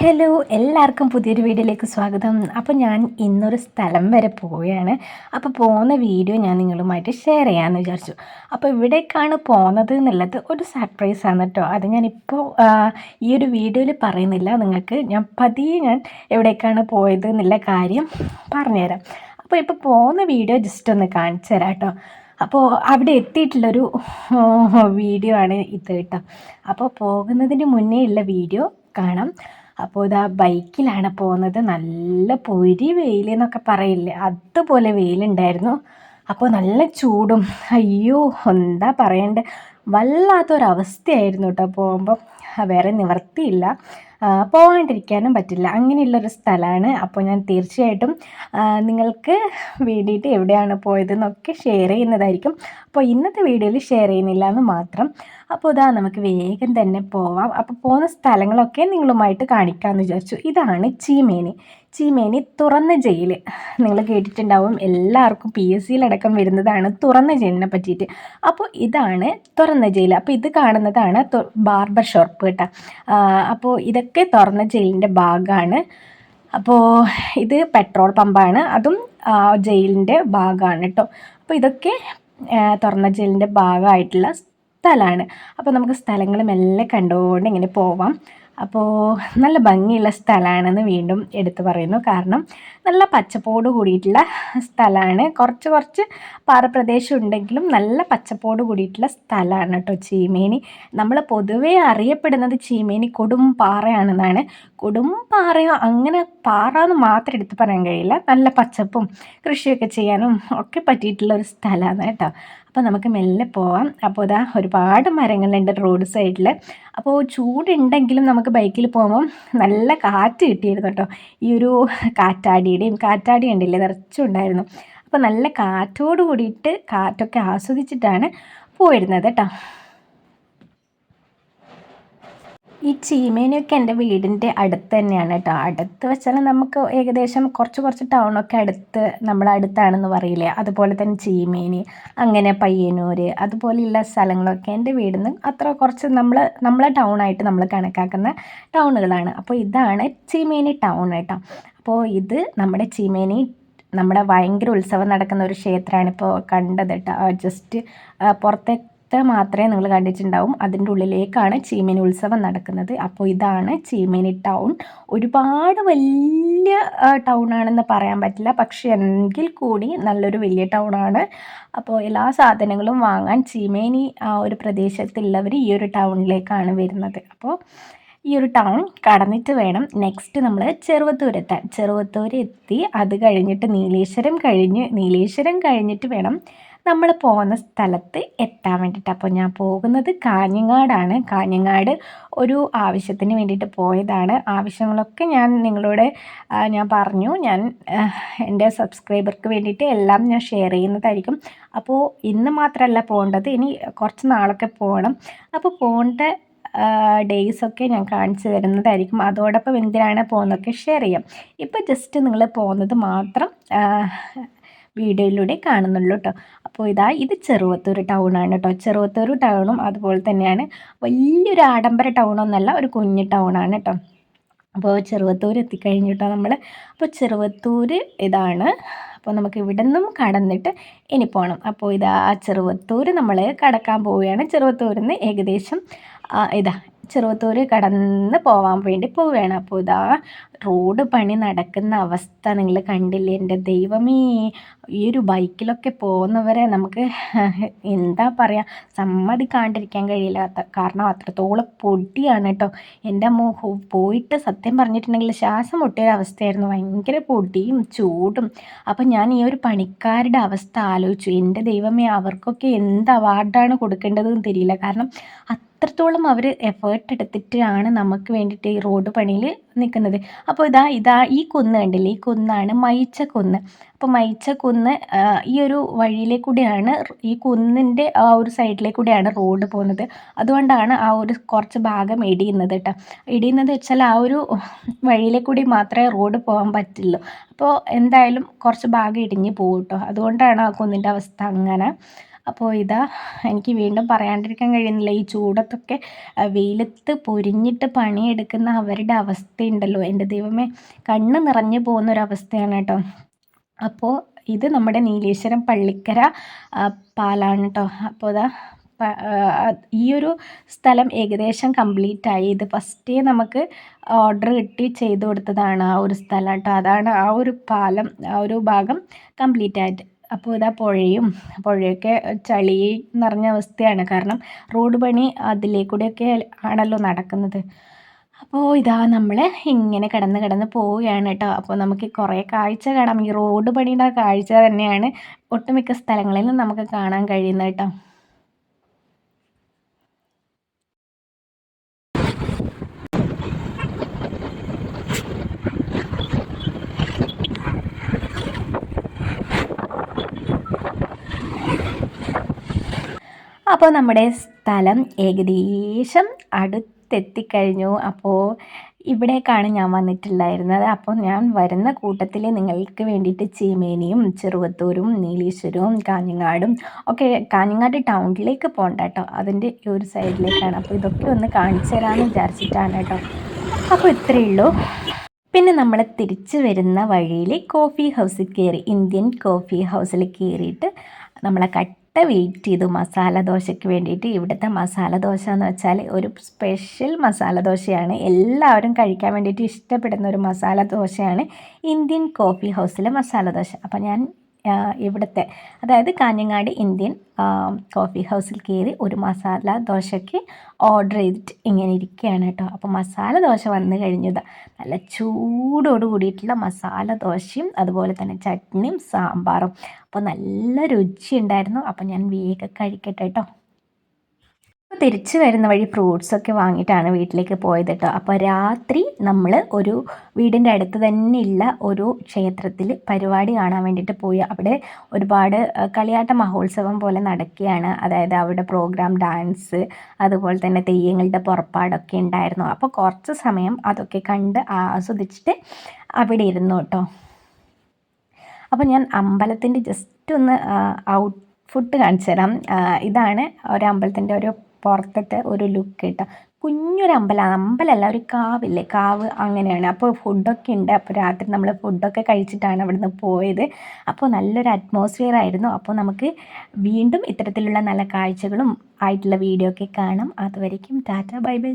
Hello എല്ലാവർക്കും പുതിയൊരു വീഡിയോയിലേക്ക് സ്വാഗതം. അപ്പോൾ ഞാൻ ഇന്നൊരു സ്ഥലം വരെ പോവുകയാണ്. അപ്പോൾ പോകുന്ന വീഡിയോ ഞാൻ നിങ്ങളുമായിട്ട് ഷെയർ ചെയ്യാമെന്ന് വിചാരിച്ചു. അപ്പോൾ ഇവിടേക്കാണ് പോകുന്നത് എന്നുള്ളത് ഒരു സർപ്രൈസ് ആണ് കേട്ടോ അത് ഞാനിപ്പോൾ ഈ ഒരു വീഡിയോയിൽ പറയുന്നില്ല. നിങ്ങൾക്ക് ഞാൻ പതിയെ ഞാൻ എവിടേക്കാണ് പോയത് എന്നുള്ള കാര്യം പറഞ്ഞുതരാം. അപ്പോൾ ഇപ്പോൾ പോകുന്ന വീഡിയോ ജസ്റ്റ് ഒന്ന് കാണിച്ചു തരാം കേട്ടോ അപ്പോൾ അവിടെ എത്തിയിട്ടുള്ളൊരു വീഡിയോ ആണ് ഇത് കേട്ടോ അപ്പോൾ പോകുന്നതിന് മുന്നേ ഉള്ള വീഡിയോ കാണാം. അപ്പോൾ ഇതാ ബൈക്കിലാണ് പോകുന്നത്. നല്ല പൊരി വെയിൽ എന്നൊക്കെ പറയില്ലേ? അതുപോലെ വെയിലുണ്ടായിരുന്നു. അപ്പോൾ നല്ല ചൂടും. അയ്യോ എന്താ പറയണ്ടേ? വല്ലാത്തൊരവസ്ഥയായിരുന്നു കേട്ടോ പോകുമ്പം. വേറെ നിവർത്തിയില്ല. പോകാണ്ടിരിക്കാനും പറ്റില്ല. അങ്ങനെയുള്ളൊരു സ്ഥലമാണ് അപ്പോൾ ഞാൻ തീർച്ചയായിട്ടും നിങ്ങൾക്ക് വേണ്ടിയിട്ട് എവിടെയാണ് പോയതെന്നൊക്കെ ഷെയർ ചെയ്യുന്നതായിരിക്കും. അപ്പോൾ ഇന്നത്തെ വീഡിയോയിൽ ഷെയർ ചെയ്യുന്നില്ല എന്ന് മാത്രം അപ്പോൾ ഇതാ നമുക്ക് വേഗം തന്നെ പോവാം. അപ്പോൾ പോകുന്ന സ്ഥലങ്ങളൊക്കെ നിങ്ങളുമായിട്ട് കാണിക്കാമെന്ന് വിചാരിച്ചു. ഇതാണ് ചീമേനി. ചീമേനി തുറന്ന ജയിൽ നിങ്ങൾ കേട്ടിട്ടുണ്ടാവും എല്ലാവർക്കും പി എസ് സിയിലടക്കം വരുന്നതാണ് തുറന്ന ജയിലിനെ പറ്റിയിട്ട്. അപ്പോൾ ഇതാണ് തുറന്ന ജയിൽ അപ്പോൾ ഇത് കാണുന്നതാണ് ബാർബർ ഷോപ്പ് കേട്ടോ. അപ്പോൾ ഇതൊക്കെ തുറന്ന ജയിലിന്റെ ഭാഗമാണ് അപ്പോൾ ഇത് പെട്രോൾ പമ്പാണ്. അതും ജയിലിന്റെ ഭാഗമാണ് കേട്ടോ. അപ്പോൾ ഇതൊക്കെ തുറന്ന ജയിലിന്റെ ഭാഗമായിട്ടുള്ള സ്ഥലമാണ്. അപ്പോൾ നമുക്ക് സ്ഥലങ്ങൾ മെല്ലെ കണ്ടുകൊണ്ട് ഇങ്ങനെ പോവാം. അപ്പോൾ നല്ല ഭംഗിയുള്ള സ്ഥലമാണെന്ന് വീണ്ടും എടുത്തു പറയുന്നു. കാരണം നല്ല പച്ചപ്പോട് കൂടിയിട്ടുള്ള സ്ഥലമാണ് കുറച്ച് കുറച്ച് പാറപ്രദേശം ഉണ്ടെങ്കിലും നല്ല പച്ചപ്പോട് കൂടിയിട്ടുള്ള സ്ഥലമാണ് കേട്ടോ ചീമേനി. നമ്മൾ പൊതുവേ അറിയപ്പെടുന്നത് ചീമേനി കൊടും പാറയാണെന്നാണ്. കൊടും പാറയോ അങ്ങനെ പാറ എന്ന് മാത്രം എടുത്ത് പറയാൻ കഴിയില്ല. നല്ല പച്ചപ്പും കൃഷിയൊക്കെ ചെയ്യാനും ഒക്കെ പറ്റിയിട്ടുള്ള ഒരു സ്ഥലമാണ് കേട്ടോ. അപ്പോൾ നമുക്ക് മെല്ലെ പോവാം. അപ്പോൾ ഇതാ ഒരുപാട് മരങ്ങളുണ്ട് റോഡ് സൈഡിൽ. അപ്പോൾ ചൂടുണ്ടെങ്കിലും നമുക്ക് ബൈക്കിൽ പോകുമ്പം നല്ല കാറ്റ് കിട്ടിയിരുന്നു കേട്ടോ. ഈ ഒരു കാറ്റാടിയുടെയും കാറ്റാടി ഉണ്ടല്ലേ നിറച്ചുണ്ടായിരുന്നു അപ്പോൾ നല്ല കാറ്റോട് കൂടിയിട്ട് കാറ്റൊക്കെ ആസ്വദിച്ചിട്ടാണ് പോയിരുന്നത് കേട്ടോ. ഈ ചീമേനൊക്കെ എന്റെ വീടിന്റെ അടുത്ത് തന്നെയാണ് കേട്ടോ. അടുത്ത് വെച്ചാൽ നമുക്ക് ഏകദേശം കുറച്ച് കുറച്ച് ടൗണൊക്കെ അടുത്ത് നമ്മുടെ അടുത്താണെന്ന് പറയില്ലേ? അതുപോലെ തന്നെ ചീമേനി അങ്ങനെ പയ്യന്നൂർ അതുപോലെയുള്ള സ്ഥലങ്ങളൊക്കെ എന്റെ വീടിൽ നിന്ന് അത്ര കുറച്ച് നമ്മൾ നമ്മളെ ടൗണായിട്ട് നമ്മൾ കണക്കാക്കുന്ന ടൗണുകളാണ് അപ്പോൾ ഇതാണ് ചീമേനി ടൗൺ കേട്ടോ. അപ്പോൾ ഇത് നമ്മുടെ ചീമേനി നമ്മുടെ ഭയങ്കര ഉത്സവം നടക്കുന്ന ഒരു ക്ഷേത്രമാണ് ഇപ്പോൾ കണ്ടത് കേട്ടോ. ജസ്റ്റ് പുറത്തെ ഇത്ര മാത്രമേ നിങ്ങൾ കണ്ടിട്ടുണ്ടാവും. അതിന്റെ ഉള്ളിലേക്കാണ് ചീമേനി ഉത്സവം നടക്കുന്നത്. അപ്പോൾ ഇതാണ് ചീമേനി ടൗൺ. ഒരുപാട് വലിയ ടൗൺ ആണെന്ന് പറയാൻ പറ്റില്ല. പക്ഷേ എങ്കിൽ കൂടി നല്ലൊരു വലിയ ടൗൺ ആണ് അപ്പോൾ എല്ലാ സാധനങ്ങളും വാങ്ങാൻ ചീമേനി ആ ഒരു പ്രദേശത്തുള്ളവർ ഈ ഒരു ടൗണിലേക്കാണ് വരുന്നത്. അപ്പോൾ ഈ ഒരു ടൗൺ കടന്നിട്ട് വേണം നെക്സ്റ്റ് നമ്മൾ ചെറുവത്തൂർ എത്താൻ ചെറുവത്തൂർ എത്തി അത് കഴിഞ്ഞിട്ട് നീലേശ്വരം കഴിഞ്ഞ് നീലേശ്വരം കഴിഞ്ഞിട്ട് വേണം നമ്മൾ പോകുന്ന സ്ഥലത്ത് എത്താൻ വേണ്ടിയിട്ട് അപ്പോൾ ഞാൻ പോകുന്നത് കാഞ്ഞങ്ങാടാണ്. കാഞ്ഞങ്ങാട് ഒരു ആവശ്യത്തിന് വേണ്ടിയിട്ട് പോയതാണ്. ആവശ്യങ്ങളൊക്കെ ഞാൻ നിങ്ങളോട് ഞാൻ പറഞ്ഞു. ഞാൻ എന്റെ സബ്സ്ക്രൈബർക്ക് വേണ്ടിയിട്ട് എല്ലാം ഞാൻ ഷെയർ ചെയ്യുന്നതായിരിക്കും. അപ്പോൾ ഇന്ന് മാത്രമല്ല പോകേണ്ടത്. ഇനി കുറച്ച് നാളൊക്കെ പോകണം. അപ്പോൾ പോകേണ്ട ഡേയ്സൊക്കെ ഞാൻ കാണിച്ചു തരുന്നതായിരിക്കും. അതോടൊപ്പം എന്തിനാണ് പോകുന്നതൊക്കെ ഷെയർ ചെയ്യാം. ഇപ്പോൾ ജസ്റ്റ് നിങ്ങൾ പോകുന്നത് മാത്രം വീഡിയോയിലൂടെ കാണുന്നുള്ളൂ കേട്ടോ അപ്പോൾ ഇതാ ഇത് ചെറുവത്തൂർ ടൗണാണ് കേട്ടോ ചെറുവത്തൂർ ടൗണും അതുപോലെ തന്നെയാണ്. വലിയൊരു ആഡംബര ടൗണൊന്നല്ല ഒരു കുഞ്ഞു ടൗണാണ് കേട്ടോ അപ്പോൾ ചെറുവത്തൂർ എത്തിക്കഴിഞ്ഞിട്ടോ നമ്മൾ അപ്പോൾ ചെറുവത്തൂർ ഇതാണ്. അപ്പോൾ നമുക്ക് ഇവിടെ നിന്നും കടന്നിട്ട് ഇനി പോകണം അപ്പോൾ ഇതാ ചെറുവത്തൂർ നമ്മൾ കടക്കാൻ പോവുകയാണ്. ചെറുവത്തൂരിൽ നിന്ന് ഏകദേശം ഇതാ ചെറുവത്തൂർ കടന്ന് പോവാൻ വേണ്ടി പോവുകയാണ് അപ്പോൾ ഇതാ റോഡ് പണി നടക്കുന്ന അവസ്ഥ നിങ്ങൾ കണ്ടില്ലേ? എന്റെ ദൈവമേ ഈ ഒരു ബൈക്കിലൊക്കെ പോകുന്നവരെ നമുക്ക് എന്താ പറയുക സമ്മതിക്കാണ്ടിരിക്കാൻ കഴിയില്ല. കാരണം അത്രത്തോളം പൊടിയാണ് കേട്ടോ. എന്റെ അമ്മ പോയിട്ട് സത്യം പറഞ്ഞിട്ടുണ്ടെങ്കിൽ ശ്വാസം മുട്ടിയൊരവസ്ഥയായിരുന്നു ഭയങ്കര പൊടിയും ചൂടും. അപ്പം ഞാൻ ഈ ഒരു പണിക്കാരുടെ അവസ്ഥ ആലോചിച്ചു. എന്റെ ദൈവമേ അവർക്കൊക്കെ എന്ത് അവാർഡാണ് കൊടുക്കേണ്ടതെന്ന് തെരിയില്ല. കാരണം അത്രത്തോളം അവർ എഫേർട്ട് എടുത്തിട്ടാണ് നമുക്ക് വേണ്ടിയിട്ട് ഈ റോഡ് പണിയിൽ നിൽക്കുന്നത്. അപ്പോൾ ഇതാ ഇതാ ഈ കുന്ന് കണ്ടില്ലേ? ഈ കുന്നാണ് മയിച്ച കുന്ന്. അപ്പോൾ മയിച്ച കുന്ന് ഈ ഒരു വഴിയിലെ കൂടെയാണ് ഈ കുന്നിന്റെ ആ ഒരു സൈഡിലെ കൂടെയാണ് റോഡ് പോകുന്നത്. അതുകൊണ്ടാണ് ആ ഒരു കുറച്ച് ഭാഗം ഇടിയുന്നത് കേട്ടോ. ഇടിയുന്നത് വെച്ചാൽ ആ ഒരു വഴിയിലെ കൂടി മാത്രമേ റോഡ് പോകാൻ പറ്റുള്ളൂ. അപ്പോൾ എന്തായാലും കുറച്ച് ഭാഗം ഇടിഞ്ഞ് പോകും കേട്ടോ. അതുകൊണ്ടാണ് ആ കുന്നിന്റെ അവസ്ഥ അങ്ങനെ. അപ്പോൾ ഇതാ എനിക്ക് വീണ്ടും പറയാണ്ടിരിക്കാൻ കഴിയുന്നില്ല. ഈ ചൂടത്തൊക്കെ വെയിലത്ത് പൊരിഞ്ഞിട്ട് പണിയെടുക്കുന്ന അവരുടെ അവസ്ഥയുണ്ടല്ലോ. എന്റെ ദൈവമേ കണ്ണ് നിറഞ്ഞു പോകുന്ന ഒരു അവസ്ഥയാണ് കേട്ടോ. അപ്പോൾ ഇത് നമ്മുടെ നീലേശ്വരം പള്ളിക്കര പാലാണ് കേട്ടോ. അപ്പോൾ ഇതാ ഈ ഒരു സ്ഥലം ഏകദേശം കംപ്ലീറ്റ് ആയി. ഇത് ഫസ്റ്റേ നമുക്ക് ഓർഡർ കിട്ടി ചെയ്തു കൊടുത്തതാണ് ആ ഒരു സ്ഥലം കേട്ടോ. അതാണ് ആ ഒരു പാലം ആ ഒരു ഭാഗം കംപ്ലീറ്റ് ആയിട്ട്. അപ്പോൾ ഇതാ പുഴയും പുഴയൊക്കെ ചളി നിറഞ്ഞ അവസ്ഥയാണ്. കാരണം റോഡ് പണി അതിലേക്കൂടെയൊക്കെ ആണല്ലോ നടക്കുന്നത്. അപ്പോൾ ഇതാ നമ്മൾ ഇങ്ങനെ കിടന്ന് കിടന്ന് പോവുകയാണ് കേട്ടോ. അപ്പോൾ നമുക്ക് കുറേ കാഴ്ച കാണാം. ഈ റോഡ് പണിയുടെ കാഴ്ച തന്നെയാണ് ഒട്ടുമിക്ക സ്ഥലങ്ങളിലും നമുക്ക് കാണാൻ കഴിയുന്നത് കേട്ടോ. അപ്പോൾ നമ്മുടെ സ്ഥലം ഏകദേശം അടുത്തെത്തിക്കഴിഞ്ഞു. അപ്പോൾ ഇവിടേക്കാണ് ഞാൻ വന്നിട്ടുണ്ടായിരുന്നത്. അപ്പോൾ ഞാൻ വരുന്ന കൂട്ടത്തിൽ നിങ്ങൾക്ക് വേണ്ടിയിട്ട് ചീമേനിയും ചെറുവത്തൂരും നീലീശ്വരവും കാഞ്ഞങ്ങാടും ഒക്കെ കാഞ്ഞങ്ങാട് ടൗണിലേക്ക് പോകണ്ട കേട്ടോ. അതിന്റെ ഒരു സൈഡിലേക്കാണ്. അപ്പോൾ ഇതൊക്കെ ഒന്ന് കാണിച്ചു തരാമെന്ന് വിചാരിച്ചിട്ടാണ് കേട്ടോ. അപ്പോൾ ഇത്രയേ ഉള്ളൂ. പിന്നെ നമ്മൾ തിരിച്ചു വരുന്ന വഴിയിൽ കോഫി ഹൗസിൽ കയറി ഇന്ത്യൻ കോഫി ഹൗസിൽ കയറിയിട്ട് നമ്മളെ കട്ട് വെയിറ്റ് ചെയ്തു. മസാല ദോശയ്ക്ക് വേണ്ടിയിട്ട് ഇവിടുത്തെ മസാല ദോശ എന്ന് വെച്ചാൽ ഒരു സ്പെഷ്യൽ മസാല ദോശയാണ്. എല്ലാവരും കഴിക്കാൻ വേണ്ടിയിട്ട് ഇഷ്ടപ്പെടുന്ന ഒരു മസാല ദോശയാണ് ഇന്ത്യൻ കോഫി ഹൗസിലെ മസാല ദോശ. അപ്പോൾ ഞാൻ ഇവിടുത്തെ. അതായത് കാഞ്ഞങ്ങാടി ഇന്ത്യൻ കോഫി ഹൗസിൽ കയറി ഒരു മസാല ദോശയ്ക്ക് ഓർഡർ ചെയ്തിട്ട് ഇങ്ങനെ ഇരിക്കുകയാണ് കേട്ടോ. അപ്പോൾ മസാല ദോശ വന്നു കഴിഞ്ഞത്. നല്ല ചൂടോട് കൂടിയിട്ടുള്ള മസാല ദോശയും അതുപോലെ തന്നെ ചട്നിയും സാമ്പാറും. അപ്പോൾ നല്ല രുചി ഉണ്ടായിരുന്നു അപ്പോൾ ഞാൻ വേഗം കഴിക്കട്ടെ കേട്ടോ. തിരിച്ചു വരുന്ന വഴി ഫ്രൂട്ട്സൊക്കെ വാങ്ങിയിട്ടാണ് വീട്ടിലേക്ക് പോയത് കേട്ടോ അപ്പോൾ രാത്രി നമ്മൾ ഒരു വീടിന്റെ അടുത്ത് തന്നെ ഉള്ള ഒരു ക്ഷേത്രത്തിൽ പരിപാടി കാണാൻ വേണ്ടിയിട്ട് പോയി. അവിടെ ഒരുപാട് കളിയാട്ട മഹോത്സവം പോലെ നടക്കുകയാണ് അതായത് അവിടെ പ്രോഗ്രാം ഡാൻസ് അതുപോലെ തന്നെ തെയ്യങ്ങളുടെ പുറപ്പാടൊക്കെ ഉണ്ടായിരുന്നു അപ്പോൾ കുറച്ച് സമയം അതൊക്കെ കണ്ട് ആസ്വദിച്ചിട്ട് അവിടെ ഇരുന്നു കേട്ടോ അപ്പോൾ ഞാൻ അമ്പലത്തിന്റെ ജസ്റ്റ് ഒന്ന് ഔട്ട് ഫുഡ് കാണിച്ചു തരാം. ഇതാണ് ഒരു അമ്പലത്തിന്റെ ഒരു പുറത്തത്തെ ഒരു ലുക്ക് കേട്ടോ കുഞ്ഞൊരു അമ്പലമാണ് അമ്പലമല്ല ഒരു കാവില്ലേ? കാവ് അങ്ങനെയാണ്. അപ്പോൾ ഫുഡൊക്കെ ഉണ്ട്. അപ്പോൾ രാത്രി നമ്മൾ ഫുഡൊക്കെ കഴിച്ചിട്ടാണ് അവിടുന്ന് പോയത്. അപ്പോൾ നല്ലൊരു അറ്റ്മോസ്ഫിയർ ആയിരുന്നു. അപ്പോൾ നമുക്ക് വീണ്ടും ഇത്തരത്തിലുള്ള നല്ല കാഴ്ചകളും ആയിട്ടുള്ള വീഡിയോ ഒക്കെ കാണാം. അതുവരയ്ക്കും ടാറ്റ ബൈ ബൈ